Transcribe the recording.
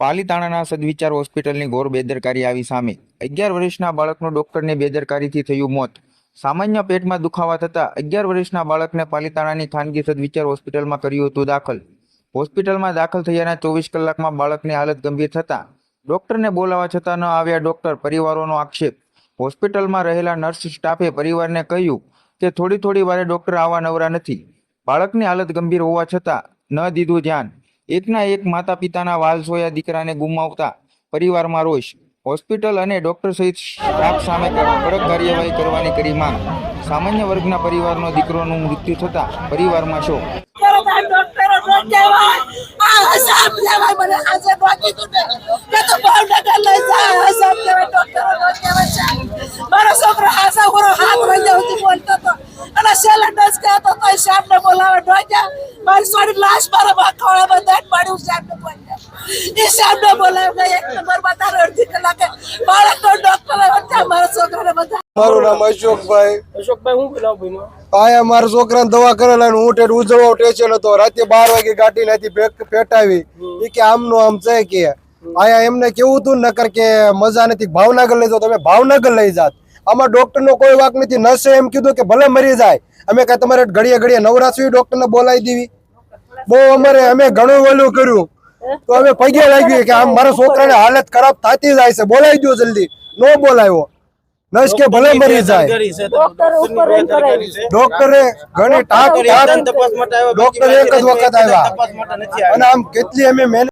પાલીતાણાના સદવિચાર હોસ્પિટલની ઘોર બેદરકારી આવી સામે. અગિયાર વર્ષના બાળકનું ડોક્ટરની બેદરકારીથી થયું મોત. સામાન્ય પેટમાં દુખાવા થતાં અગિયાર વર્ષના બાળકને પાલીતાણાની ખાનગી સદવિચાર હોસ્પિટલમાં કર્યું હતું દાખલ. હોસ્પિટલમાં દાખલ થયાના ચોવીસ કલાકમાં બાળકની હાલત ગંભીર થતાં ડોક્ટરને બોલાવવા છતાં ન આવ્યા ડોક્ટર પરિવારોનો આક્ષેપ. હોસ્પિટલમાં રહેલા નર્સ સ્ટાફે પરિવારને કહ્યું કે થોડી થોડી વારે ડોક્ટર આવવા નવરા નથી. બાળકની હાલત ગંભીર હોવા છતાં ન દીધું ધ્યાન. એકના એક માતા પિતાના વાલ સોયા દીકરાને ગુમાવતા પરિવારમાં રોષ. હોસ્પિટલ અને ડોક્ટર સહિત સ્ટાફ સામે કડક કાર્યવાહી કરવાની કરી માંગ. સામાન્ય વર્ગના પરિવારનો દીકરોનું મૃત્યુ થતા પરિવારમાં સાપને બોલાવે મારી સોરી લાશ મારા બાખવાળામાં દાંત પાડ્યું સાપને બોલ્યા એ સાપને બોલાવે એક નંબર બતાવે અડધી કલાકે બાળકનો ડોક્ટર વચ્ચે મારા છોકરાને બધા મારું નામ અશોકભાઈ. અશોકભાઈ હું આયા મારા છોકરાને દવા કરેલા હું ટેટ ઉજવવા સ્ટેશન હતો. રાતે બાર વાગે ગાડી નાથી ફેટાવી પેટાવી ઈ કે આમનું આમ છે કે. આયા એમને કેવું હતું નકર કે મજા નથી. ભાવનગર લઈ જાઓ. તમે ભાવનગર લઈ જાત આમાં ડોક્ટરનો કોઈ વાક નથી. નર્સે એમ કીધું કે ભલે મરી જાય અમે કાંઈ તમારે ઘડીએ ઘડીએ નવરાશ્રી ડોક્ટરને બોલાવી દેવી બહુ અમારે અમે ઘણું ઓલું કર્યું. તો અમે પગે લાગ્યું કે આમ મારા છોકરાને હાલત ખરાબ થતી જાય છે. બોલાવી દો જલ્દી. નો બોલાવ્યો નસ કે ભલે મરી જાય. ડોક્ટર ઘણી ટાંક ટાંક તપાસ માટે આવ્યા. ડોક્ટર એક જ વખત આવ્યા. અને આમ કેટલી અમે મહેનત